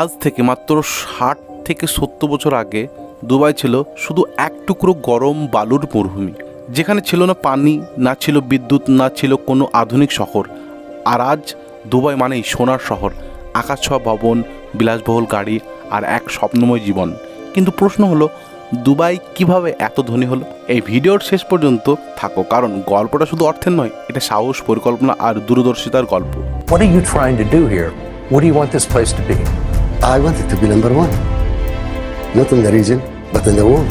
আজ থেকে মাত্র ষাট থেকে সত্তর বছর আগে দুবাই ছিল শুধু এক টুকরো গরম বালুর মরুভূমি। যেখানে ছিল না পানি, না ছিল বিদ্যুৎ, না ছিল কোনো আধুনিক শহর। আর আজ দুবাই মানেই সোনার শহর, আকাশ ছোঁয়া ভবন, বিলাসবহুল গাড়ি আর এক স্বপ্নময় জীবন। কিন্তু প্রশ্ন হলো, দুবাই কীভাবে এত ধনী হলো? এই ভিডিওর শেষ পর্যন্ত থাকো, কারণ গল্পটা শুধু অর্থের নয়, এটা সাহস, পরিকল্পনা আর দূরদর্শিতার গল্প। What are you trying to do here? What do you want this place to be? I want it to be number one. Not in the region, but in the world.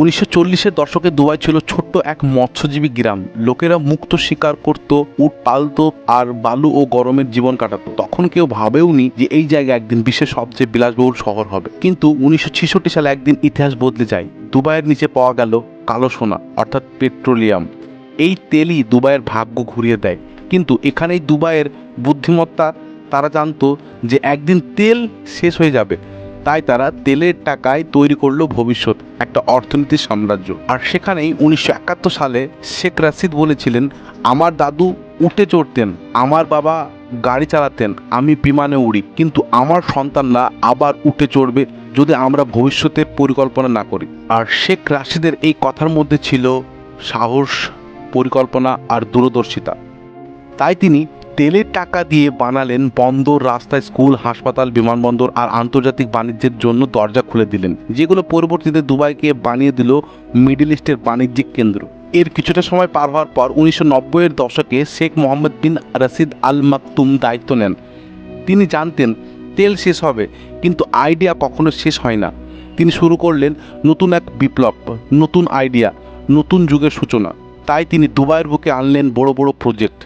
উনিশশো চল্লিশের দশকে দুবাই ছিল ছোট্ট এক মৎস্যজীবী গ্রাম। লোকেরা মুক্ত শিকার করত উট পালতো আর বালু ও গরমের জীবন কাটাতো। তখন কেউ ভাবেওনি যে এই জায়গা একদিন বিশ্বের সবচেয়ে বিলাসবহুল শহর হবে। কিন্তু উনিশশো ছেষট্টি সালে একদিন ইতিহাস বদলে যায়। দুবাইয়ের নিচে পাওয়া গেল কালো সোনা অর্থাৎ পেট্রোলিয়াম। এই তেলই দুবাইয়ের ভাগ্য ঘুরিয়ে দেয়। কিন্তু এখানেই দুবাইয়ের বুদ্ধিমত্তা, তারা জানতো যে একদিন তেল শেষ হয়ে যাবে। তাই তারা তেলের টাকায় তৈরি করল ভবিষ্যৎ, একটা অর্থনীতির সাম্রাজ্য। আর সেখানেই উনিশশো একাত্তর সালে শেখ রাশিদ বলেছিলেন, আমার দাদু উঠে চড়তেন, আমার বাবা গাড়ি চালাতেন, আমি বিমানে উড়ি। কিন্তু আমার সন্তানরা আবার উঠে চড়বে যদি আমরা ভবিষ্যতের পরিকল্পনা না করি। আর শেখ রাশিদের এই কথার মধ্যে ছিল সাহস পরিকল্পনা আর দূরদর্শিতা। তাই তিনি তেলের টাকা দিয়ে বানালেন বন্দর রাস্তায় স্কুল, হাসপাতাল, বিমানবন্দর আর আন্তর্জাতিক বাণিজ্যের জন্য দরজা খুলে দিলেন, যেগুলো পরবর্তীতে দুবাইকে বানিয়ে দিল মিডল ইস্টের বাণিজ্যিক কেন্দ্র। এর কিছুটা সময় পার হওয়ার পর উনিশশো নব্বইয়ের দশকে শেখ মোহাম্মদ বিন রাশিদ আল মাকতুম দায়িত্ব নেন। তিনি জানতেন, তেল শেষ হবে, কিন্তু আইডিয়া কখনো শেষ হয় না। তিনি শুরু করলেন নতুন এক বিপ্লব, নতুন আইডিয়া, নতুন যুগের সূচনা। তাই তিনি দুবাইয়ের বুকে আনলেন বড় বড় প্রজেক্ট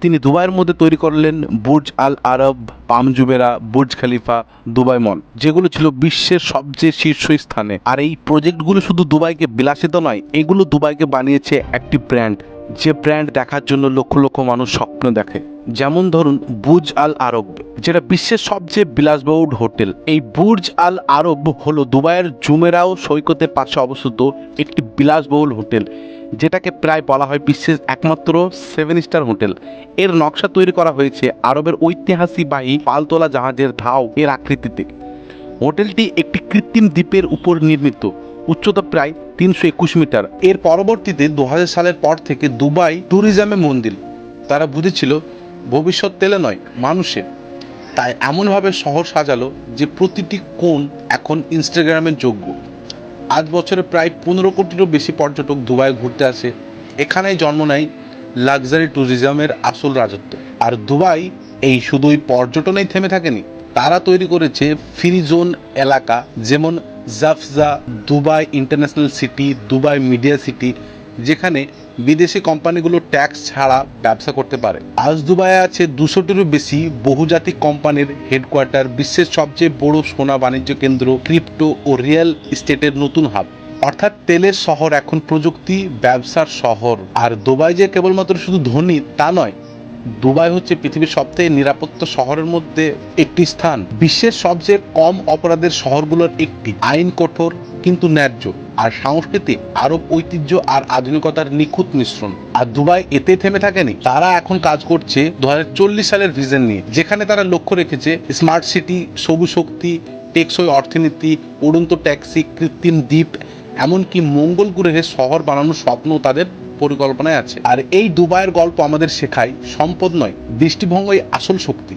তিনি দুবাইয়ের মধ্যে তৈরি করলেন Burj Al Arab পামজুবেরা Burj Khalifa, Dubai Mall, যেগুলো ছিল বিশ্বের সবচেয়ে শীর্ষ স্থানে। আর এই প্রজেক্টগুলো শুধু দুবাইকে বিলাসিত নয়, এগুলো দুবাইকে বানিয়েছে একটি ব্র্যান্ড যে ব্র্যান্ড দেখার জন্য লক্ষ লক্ষ মানুষ স্বপ্ন দেখে। যেমন ধরুন বুর্জ আল আরব, যেটা বিশ্বের সবচেয়ে বিলাসবহুল হোটেল। এই বুর্জ আল আরব হলো দুবাইয়ের জুমেরাও সৈকতের পাশে অবস্থিত একটি বিলাসবহুল হোটেল, যেটাকে প্রায় বলা হয় বিশ্বের একমাত্র সেভেন স্টার হোটেল। এর নকশা তৈরি করা হয়েছে আরবের ঐতিহাসিকবাহী পালতোলা জাহাজের ধাও এর আকৃতিতে। হোটেলটি একটি কৃত্রিম দ্বীপের উপর নির্মিত। উচ্চতা প্রায় তিনশো একুশ মিটার। এর পরবর্তীতে দু হাজার সালের পর থেকে দুবাই ট্যুরিজমে মন্দির। তারা বুঝেছিল, ভবিষ্যৎ তেলে নয়, মানুষের। তাই এমনভাবে শহর সাজালো যে প্রতিটি কোণ এখন ইনস্টাগ্রামের যোগ্য। আজ বছরে প্রায় পনেরো কোটিরও বেশি পর্যটক দুবাই ঘুরতে আসে। এখানেই জন্ম নেয় লাক্সারি ট্যুরিজমের আসল রাজত্ব। আর দুবাই এই শুধুই পর্যটনেই থেমে থাকেনি। তারা তৈরি করেছে ফ্রি জোন এলাকা, যেমন JAFZA, Dubai International City, Dubai Media City, যেখানে বিদেশি কোম্পানিগুলো ট্যাক্স ছাড়া ব্যবসা করতে পারে। আজ দুবাইয়ে আছে দুশোটিরও বেশি বহুজাতিক কোম্পানির হেডকোয়ার্টার, বিশ্বের সবচেয়ে বড় সোনা বাণিজ্য কেন্দ্র, ক্রিপ্টো ও রিয়েল এস্টেটের নতুন হাব। অর্থাৎ তেলের শহর এখন প্রযুক্তি, ব্যবসার শহর। আর দুবাই যে কেবলমাত্র শুধু ধনী, তা নয় দুবাই হচ্ছে পৃথিবীর সবথেকে নিরাপত্তা শহরের মধ্যে একটি স্থান। বিশ্বের সবচেয়ে কম অপরাধের শহরগুলোর একটি। আইন কঠোর, কিন্তু ন্যায্য। আর সংস্কৃতি আরব ঐতিহ্য আর আধুনিকতার নিখুঁত মিশ্রণ। আর দুবাই এতে থেমে থাকেনি। তারা এখন কাজ করছে দু হাজার চল্লিশ সালের ভিশন নিয়ে, যেখানে তারা লক্ষ্য রেখেছে স্মার্ট সিটি, সবুজ শক্তি, টেকসই অর্থনীতি, উড়ন্ত ট্যাক্সি, কৃত্রিম দ্বীপ, এমনকি মঙ্গল গ্রহে শহর বানানোর স্বপ্ন তাদের পরিকল্পনায় আছে। আর এই দুবাইয়ের গল্প আমাদের শেখায় সম্পদ নয় দৃষ্টিভঙ্গই আসল শক্তি।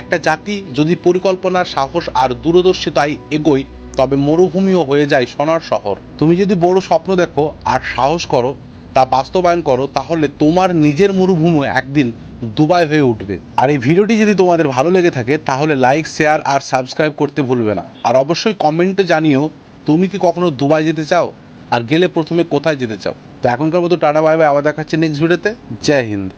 একটা জাতি যদি পরিকল্পনার সাহস আর দূরদর্শিতায় এগোয়, তবে মরুভূমিও হয়ে যায় সোনার শহর। তুমি যদি বড় স্বপ্ন দেখো আর সাহস করো, তা বাস্তবায়ন করো, তাহলে তোমার নিজের মরুভূমি একদিন দুবাই হয়ে উঠবে। আর এই ভিডিওটি যদি তোমাদের ভালো লেগে থাকে, তাহলে লাইক শেয়ার আর সাবস্ক্রাইব করতে ভুলবে না। আর অবশ্যই কমেন্টে জানিও, তুমি কি কখনো দুবাই যেতে চাও? আর গেলে প্রথমে কোথায় যেতে চাও? তো এখনকার মতো টাটা বাই বাই আবার দেখাচ্ছে নেক্সট ভিডিওতে জয় হিন্দ।